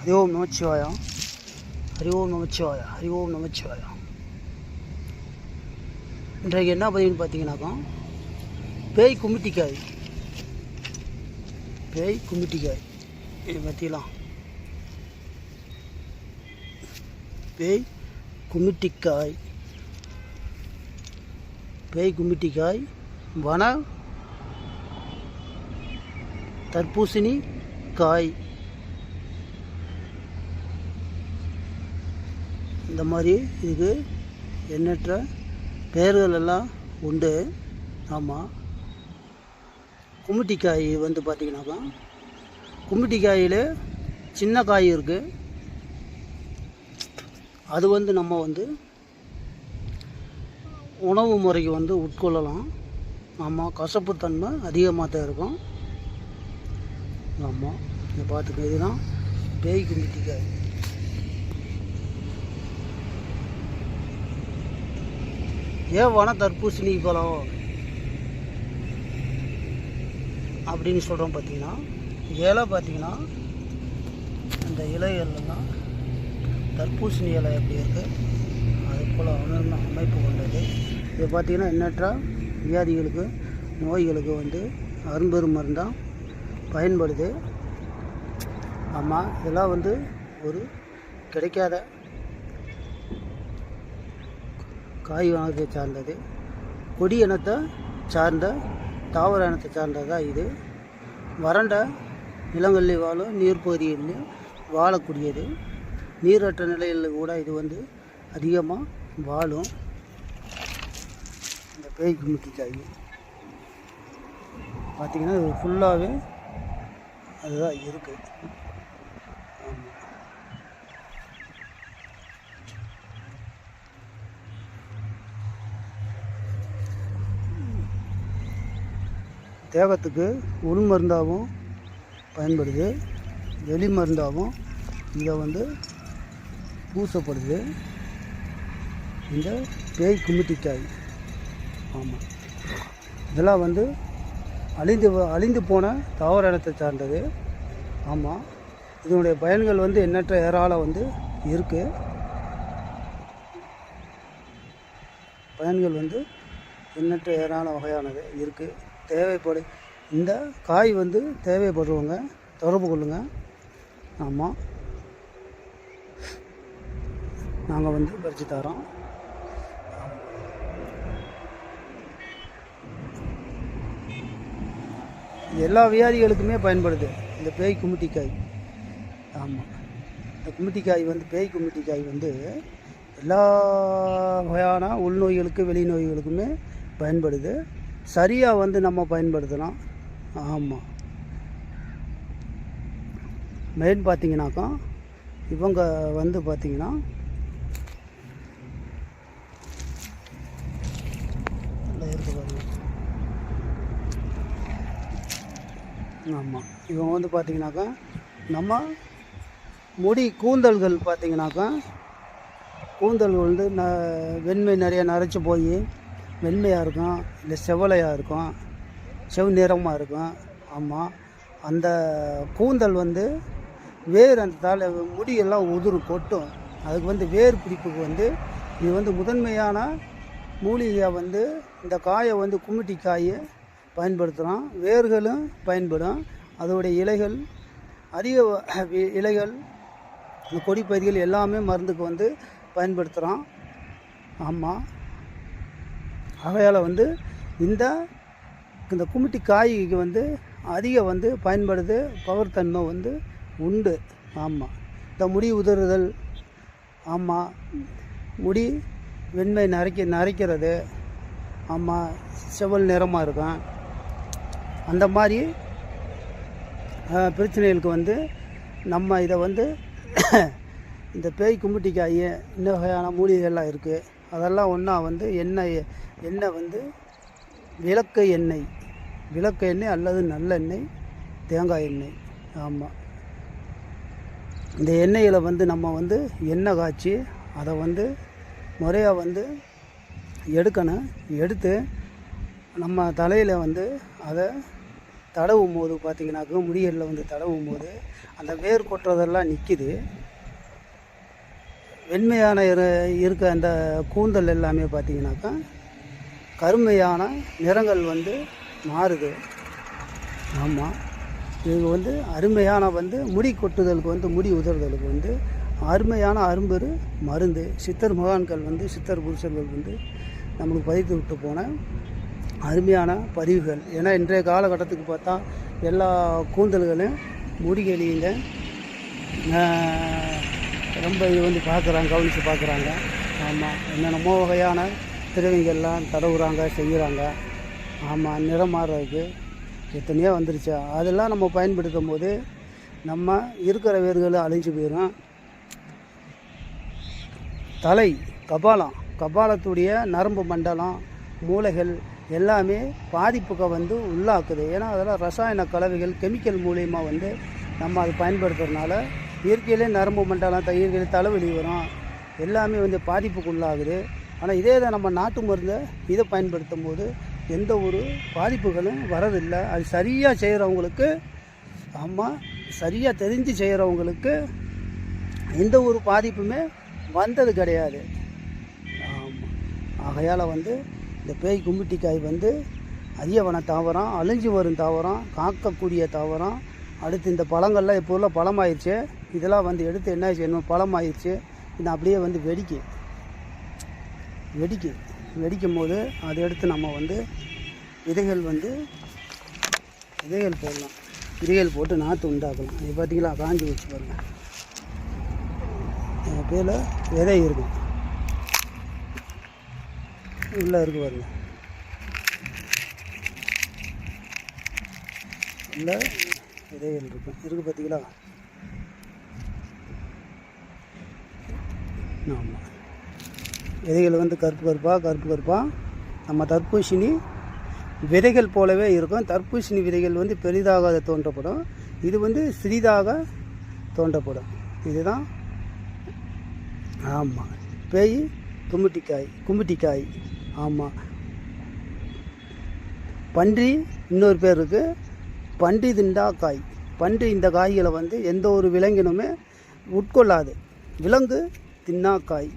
ஹரி ஓம் நமச்சிவாயா ஹரி ஓம் நமச்சிவாயா ஹரி ஓம் நமச்சிவாயா இன்றைக்கு என்ன பதிவுன்னு பார்த்தீங்கன்னாக்கா பேய் குமிட்டிக்காய் பேய் குமிட்டிக்காய் இதை பற்றிலாம் பேய் குமிட்டிக்காய் பேய் குமிட்டிக்காய் வன தர்பூசணி காய் இந்த மாதிரி இதுக்கு எண்ணற்ற பெயர்கள் எல்லாம் உண்டு. ஆமாம் கும்மிட்டிக்காய் வந்து பார்த்திங்கனாக்கா கும்மிட்டிக்காயில் சின்ன காய் இருக்குது அது வந்து நம்ம வந்து உணவு முறைக்கு வந்து உட்கொள்ளலாம். ஆமாம் கசப்புத்தன்மை அதிகமாக தான் இருக்கும். ஆமாம் இதை பார்த்துக்க இதுதான் பேய் கும்மிட்டிக்காய். ஏன் தர்பூசணி பழம் அப்படின்னு சொல்கிறோம் பார்த்தீங்கன்னா இலை பார்த்தீங்கன்னா அந்த இலைகள்லாம் தர்பூசணி இலை எப்படி இருக்குது அது போல் உணர்ந்த அமைப்பு கொண்டது. இது பார்த்திங்கன்னா எண்ணற்ற வியாதிகளுக்கு நோய்களுக்கு வந்து அரும்பெரும் மருந்தாக பயன்படுது. ஆமாம் இதெல்லாம் வந்து ஒரு கிடைக்காத காய் வனத்தை சார்ந்தது. கொடி இனத்தை சார்ந்த தாவர இனத்தை சார்ந்ததாக இது. வறண்ட நிலங்களில் வாழும் நீர்ப்பகுதிகளில் வாழக்கூடியது. நீரற்ற நிலையில் கூட இது வந்து அதிகமாக வாழும். இந்த பேய் கும்மிட்டி காய் பார்த்திங்கன்னா இது ஃபுல்லாகவே அதுதான் இருக்குது தேகத்துக்கு உள் மருந்தாகவும் பயன்படுது வெளி மருந்தாகவும் இதை வந்து பூசப்படுது. இந்த பேய் குமிட்டிக்காய் ஆமாம் இதெல்லாம் வந்து அழிந்து அழிந்து போன தாவர இனத்தை சார்ந்தது. ஆமாம் இதனுடைய பயன்கள் வந்து எண்ணற்ற ஏறால் வந்து இருக்குது பயன்கள் வந்து எண்ணற்ற ஏராள வகையானது இருக்குது தேவைப்படு இந்த காய் வந்து தேவைப்படுறவங்க தொடர்பு கொள்ளுங்கள் ஆமாம் நாங்கள் வந்து பறித்து தரோம் எல்லா வியாதிகளுக்குமே பயன்படுது. இந்த பேய் குமிட்டிக்காய். ஆமாம் இந்த குமிட்டிக்காய் வந்து பேய் குமிட்டிக்காய் வந்து எல்லா வகையான உள்நோய்களுக்கு வெளிநோய்களுக்குமே பயன்படுது. சரியாக வந்து நம்ம பயன்படுத்தலாம். ஆமாம் மெயின் பார்த்தீங்கன்னாக்கா இவங்க வந்து பார்த்தீங்கன்னா ஆமாம் இவங்க வந்து பார்த்தீங்கன்னாக்கா நம்ம முடி கூந்தல்கள் பார்த்தீங்கன்னாக்கா கூந்தல் வந்து ந வெண்மை நிறைய நரைச்சி போய் வெண்மையாக இருக்கும் இல்லை செவலையாக இருக்கும் செவ் நிறமாக இருக்கும். ஆமாம் அந்த கூந்தல் வந்து வேர் அந்த தலை முடியெல்லாம் உதிரும் கொட்டும். அதுக்கு வந்து வேர் பிடிப்புக்கு வந்து இது வந்து முதன்மையான மூலிகையாக வந்து இந்த காயை வந்து கும்மிட்டி காயை பயன்படுத்துகிறோம் வேர்களும் பயன்படும். அதோடைய இலைகள் அதிக இலைகள் இந்த கொடி பயிர்கள் எல்லாமே மருந்துக்கு வந்து பயன்படுத்துகிறோம் ஆமாம் ஆகையால் வந்து இந்த இந்த குமிட்டி காய்க்கு வந்து அதிக வந்து பயன்படுது பவர் தன்மை வந்து உண்டு. ஆமாம் இந்த முடி உதறுதல் ஆமாம் முடி வெண்மை நரைக்க நரைக்கிறது ஆமாம் செவல் நிறமாக இருக்கும். அந்த மாதிரி பிரச்சனைகளுக்கு வந்து நம்ம இதை வந்து இந்த பேய் கும்பிட்டிக்காய் இன்ன வகையான மூலிகைகள்லாம் இருக்குது அதெல்லாம் ஒன்றா வந்து எண்ணெய் எண்ணெய் வந்து விளக்கு எண்ணெய். விளக்கு எண்ணெய் அல்லது நல்லெண்ணெய் தேங்காய் எண்ணெய். ஆமாம் இந்த எண்ணெயில் வந்து நம்ம வந்து எண்ணெய் காய்ச்சி அதை வந்து முறையாக வந்து எடுக்கணும். எடுத்து நம்ம தலையில் வந்து அதை தடவும் போது பார்த்திங்கனாக்கா முடியலில் வந்து தடவும் போது அந்த வேர் கொட்டுறதெல்லாம் நிற்கிது வெண்மையான இரு இருக்க அந்த கூந்தல் எல்லாமே பார்த்தீங்கன்னாக்கா கருமையான நிறங்கள் வந்து மாறுது. ஆமாம் இது வந்து அருமையான வந்து முடி கொட்டுதலுக்கு வந்து முடி உதறுதலுக்கு வந்து அருமையான அரும்பெரு மருந்து. சித்தர் மகான்கள் வந்து சித்தர் புருஷர்கள் வந்து நம்மளுக்கு பதித்து விட்டு போன அருமையான பதிவுகள். ஏன்னா இன்றைய காலகட்டத்துக்கு பார்த்தா எல்லா கூந்தல்களும் முடிகளையுங்க. ரொம்ப இது வந்து பார்க்குறாங்க கவனித்து பார்க்குறாங்க. ஆமாம் என்னென்னமோ வகையான திருவிங்கெல்லாம் தடவுறாங்க செய்கிறாங்க ஆமாம் நிறம் மாறுறதுக்கு எத்தனையோ வந்துருச்சு. அதெல்லாம் நம்ம பயன்படுத்தும் போது நம்ம இருக்கிற வேர்களை அழிஞ்சு போயிடும் தலை கபாலம். கபாலத்துடைய நரம்பு மண்டலம் மூளைகள் எல்லாமே பாதிப்புக்கு வந்து உள்ளாக்குது. ஏன்னா அதெல்லாம் ரசாயன கலவைகள் கெமிக்கல் மூலியமாக வந்து நம்ம அதை பயன்படுத்துறதுனால இயற்கையிலே நரம்பு மண்டலம் த- தலைவலி வரும். எல்லாமே வந்து பாதிப்புக்கு உள்ளாகுது. ஆனால் இதே தான் நம்ம நாட்டு மருந்தை இதை பயன்படுத்தும் போது எந்த ஒரு பாதிப்புகளும் வரதில்லை. அது சரியாக செய்கிறவங்களுக்கு ஆமாம் சரியாக தெரிஞ்சு செய்கிறவங்களுக்கு எந்த ஒரு பாதிப்புமே வந்தது கிடையாது. ஆமாம் ஆகையால் வந்து இந்த பேய் கும்பிட்டிக்காய் வந்து அரியவன தாவரம் அழிஞ்சு வரும் தாவரம் காக்கக்கூடிய தாவரம் அடுத்து இந்த பழங்கள்லாம் இப்போ உள்ள பழமாயிருச்சு. இதெல்லாம் வந்து எடுத்து என்ன செய்யணும்? பழமாயிருச்சு. இது அப்படியே வந்து வெடிக்கும் வெடிக்கும் வெடிக்கும் போது அதை எடுத்து நம்ம வந்து விதைகள் வந்து விதைகள் போடலாம். விதைகள் போட்டு நாற்று உண்டாக்கலாம். இது பார்த்தீங்களா? காஞ்சி வச்சு பாருங்கள் என் பேரில் விதை இருக்கும் உள்ளே இருக்கு பாருங்க. உள்ள விதைகள் இருக்கும் இருக்கு பார்த்தீங்களா? ஆமாம் விதைகள் வந்து கருப்பு கருப்பாக கருப்பு கருப்பாக நம்ம தர்பூசணி விதைகள் போலவே இருக்கும். தர்பூசணி விதைகள் வந்து பெரிதாக தோன்றப்படும். இது வந்து சிறிதாக தோன்றப்படும். இதுதான் ஆமாம் பேய் கும்பிட்டிக்காய் கும்பிட்டிக்காய் ஆமாம் பன்றி இன்னொரு பேர் இருக்குது பன்றி திண்டா காய் பன்றி இந்த காய்களை வந்து எந்த ஒரு விலங்கினுமே உட்கொள்ளாது. விலங்கு தின்னாக்காய்.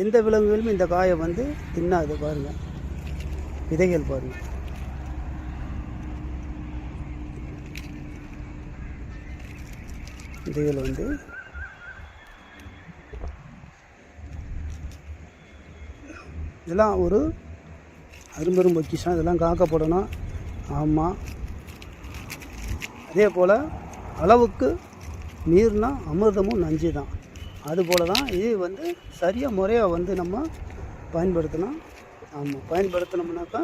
எந்த விலங்குகளும் இந்த காயை வந்து தின்னாது பாருங்கள் விதைகள் பாருங்கள் விதைகள் வந்து இதெல்லாம் ஒரு அரும்பெரும் பொக்கிஷம். இதெல்லாம் காக்கப்படணும். ஆமாம் அதே போல் அளவுக்கு நீர்னால் அமிர்தமும் நஞ்சு தான் அதுபோல் தான் இது வந்து சரியாக முறையாக வந்து நம்ம பயன்படுத்தணும். ஆமாம் பயன்படுத்தினோம்னாக்கா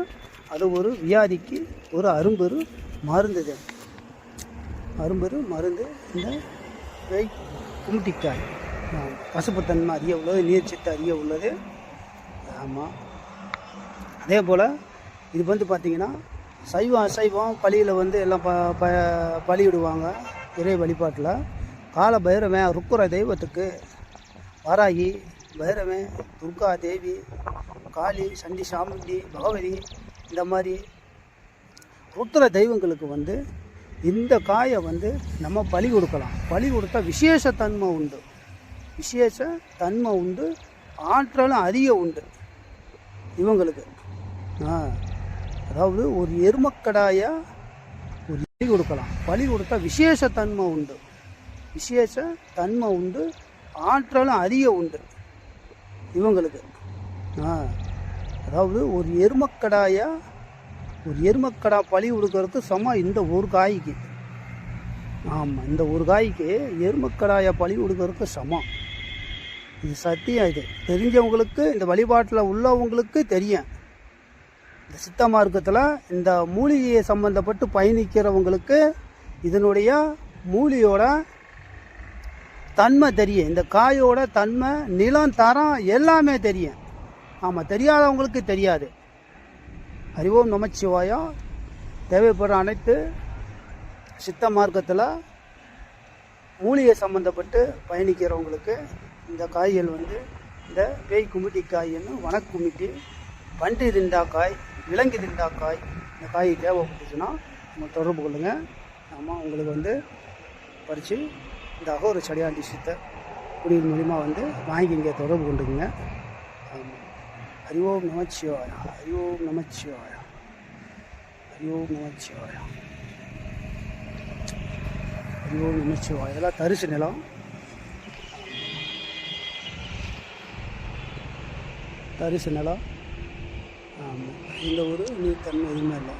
அது ஒரு வியாதிக்கு ஒரு அரும்பெரு மருந்து இது அரும்பெரு மருந்து இந்த வெய் கும்பிட்டிக்காய் கசப்புத்தன்மை அதிக உள்ளது நீர்ச்சத்து அதிக உள்ளது. ஆமாம் அதே போல் இது வந்து பார்த்திங்கன்னா சைவம் அசைவம் பலியில் வந்து எல்லாம் ப ப பலியிடுவாங்க இறை வழிபாட்டில். கால பைரவன் ருக்குற தெய்வத்துக்கு வராகி பைரவன் துர்கா தேவி காளி சண்டி சாமுண்டி பகவதி இந்த மாதிரி ருத்ர தெய்வங்களுக்கு வந்து இந்த காயை வந்து நம்ம பலி கொடுக்கலாம். பலி கொடுத்தா விசேஷ தன்மை உண்டு. விசேஷ தன்மை உண்டு ஆற்றலும் அதிக உண்டு இவங்களுக்கு. அதாவது ஒரு எருமக்கடாயாக ஒரு பலி கொடுக்கலாம். பலி கொடுத்தா விசேஷ தன்மை உண்டு. விசேஷ தன்மை உண்டு ஆற்றலும் அதிக உண்டு. இவங்களுக்கு. ஆ அதாவது ஒரு எருமக்கடாயா ஒரு எருமக்கடா பழி கொடுக்கறதுக்கு சமம் இந்த ஒரு காய்க்கு. ஆமாம் இந்த ஒரு காய்க்கு எருமக்கடாயை பழி கொடுக்கறதுக்கு சமம். இது சத்தியம் இது. தெரிஞ்சவங்களுக்கு இந்த வழிபாட்டில் உள்ளவங்களுக்கு தெரியும். இந்த சித்த மார்க்கத்தில் இந்த மூலிகையை சம்மந்தப்பட்டு பயணிக்கிறவங்களுக்கு இதனுடைய மூலியோட தன்மை தெரியும். இந்த காயோட தன்மை நிலம் தரம் எல்லாமே தெரியும். ஆமாம் தெரியாதவங்களுக்கு தெரியாது. அறிவோம் நமச்சிவாயம் தேவைப்படுற அனைத்து சித்த மார்க்கத்தில் மூலிகை சம்மந்தப்பட்டு பயணிக்கிறவங்களுக்கு இந்த காய்கள் வந்து இந்த பேய் குமிட்டி காய்ன்னு வனக்குமிட்டி பன்றி திண்டா காய் விலங்கு திண்டா காய் இந்த காய் தேவைப்பட்டுச்சுன்னா நம்ம தொடர்பு கொள்ளுங்கள் நம்ம உங்களுக்கு வந்து பறித்து இந்த அகோர சடியாண்டி சித்த குடியின் மூலிமா வந்து வாங்கி இங்கே தொடர்பு கொண்டுக்குங்க ஆமாம் ஹரி ஓம் நமச்சிவாயா ஹரி ஓம் நமச்சிவாயா ஹரி ஓம் நமச்சிவாயா ஹரி ஓம் நமச்சிவாயா. இதெல்லாம் தரிசு நிலம். தரிசு நிலம். ஆமாம் இந்த ஊர் தன்மை எதுவுமே இல்லை.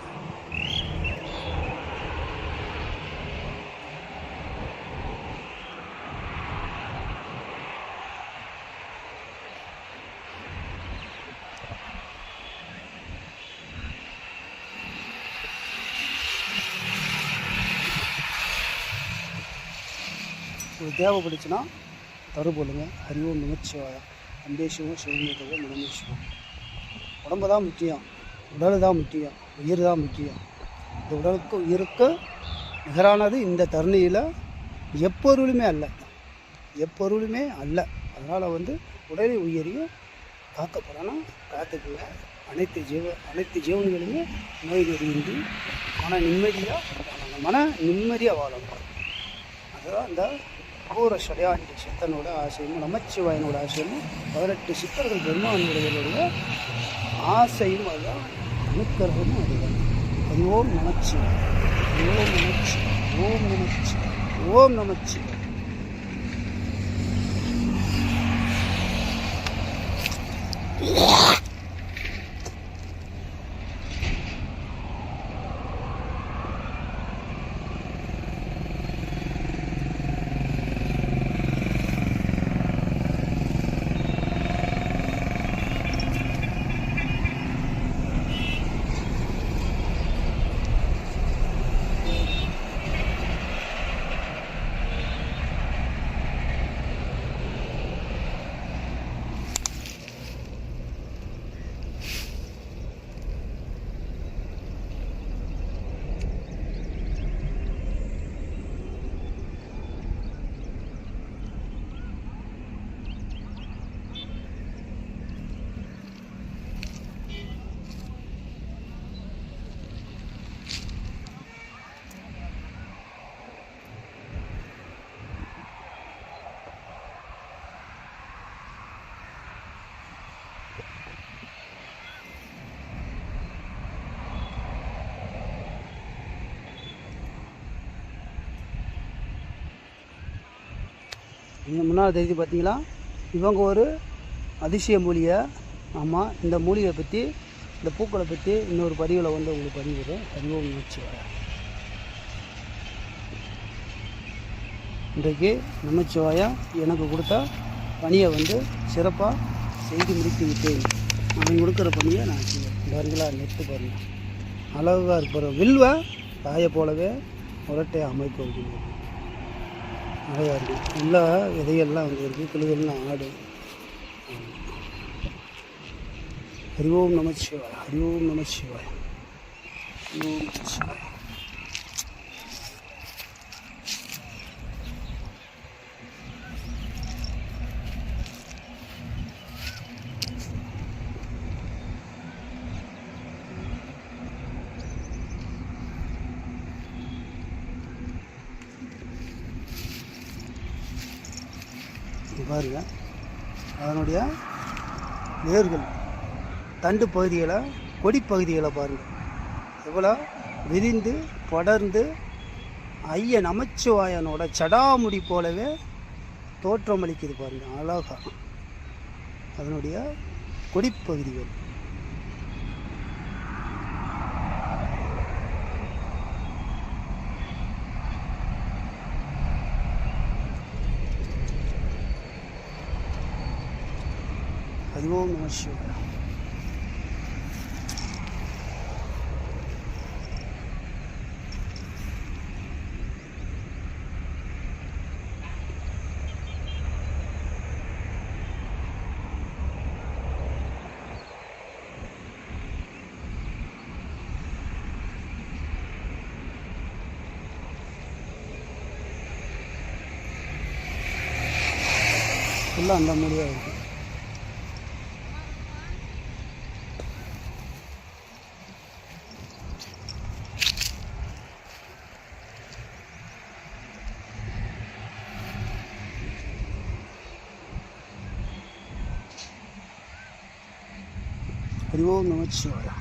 உங்களுக்கு தேவைப்பட்டுச்சுன்னா தொடர்பு கொள்ளுங்க. ஹரி ஓம் நமச்சிவாயா அன்பே சிவம் மனமே சிவம் உடம்பு தான் முக்கியம். உடல் தான் முக்கியம். உயிர் தான் முக்கியம். இந்த உடலுக்கு உயிருக்கு நிகரானது இந்த தருணியில் எப்பொருளுமே அல்ல. எப்பொருளுமே அல்ல. அதனால் வந்து உடலை உயிரையும் காக்கப்படணும் காத்துக்குங்க அனைத்து ஜீவ அனைத்து ஜீவன்களுமே நோய் நொடியின்றி மன நிம்மதியாக வாழணும். மன நிம்மதியாக வாழணும். அதுதான் இந்த பூர சடையாண்டி சித்தனோட ஆசையும் நமச்சிவாயனோட ஆசையும் பதினெட்டு சித்தர்கள் பெருமானுடைய ஆசையும் அதுதான். அனுக்கிரகமும் அதுதான். அது ஓம் நமச்சி ஓம் நமச்சி ஓம் நமச்சி ஓம் நமச்சி Yeah. இந்த முன்னாள் தேதி பார்த்திங்களா? இவங்க ஒரு அதிசய மூலிகை. ஆமாம் இந்த மூலிகை பற்றி இந்த பூக்களை பற்றி இன்னொரு பதிவில் வந்து உங்களுக்கு பதிவிடுறேன். அறிவோம் முயற்சி இன்றைக்கு நமச்சிவாயா எனக்கு கொடுத்த பணியை வந்து சிறப்பாக செய்து முடித்து விட்டேன். அவன் கொடுக்குற பணியை நான் செய்வேன். பாருங்களா நெட்டு பாருங்கள் அழகாக இருக்கிற வில்வ காயை போலவே முரட்டை அமைப்பு வைக்கணும் நிறையா இருக்குது நல்லா விதையெல்லாம் வந்து இருக்குது கிளுகள்லாம் ஆடு. ஹரி ஓம் நம சிவாய். ஹரி ஓம் நம சிவாய். ஹரி ஓம் நம சிவாய். இங்க பாருங்க. அதனுடைய வேர்கள் தண்டு பகுதிகளை கொடி பகுதிகளை பாருங்கள் எவ்வளோ விரிந்து படர்ந்து ஐய நமச்சிவாயனோட சடாமுடி போலவே தோற்றமளிக்குது பாருங்கள் அழகா. அதனுடைய கொடிப்பகுதிகள். ஹரி ஓம் நம சிவாய ஃபுல்லாக அந்த மூலியாக இருக்குது ஹரி ஓம் நமச்சிவாயா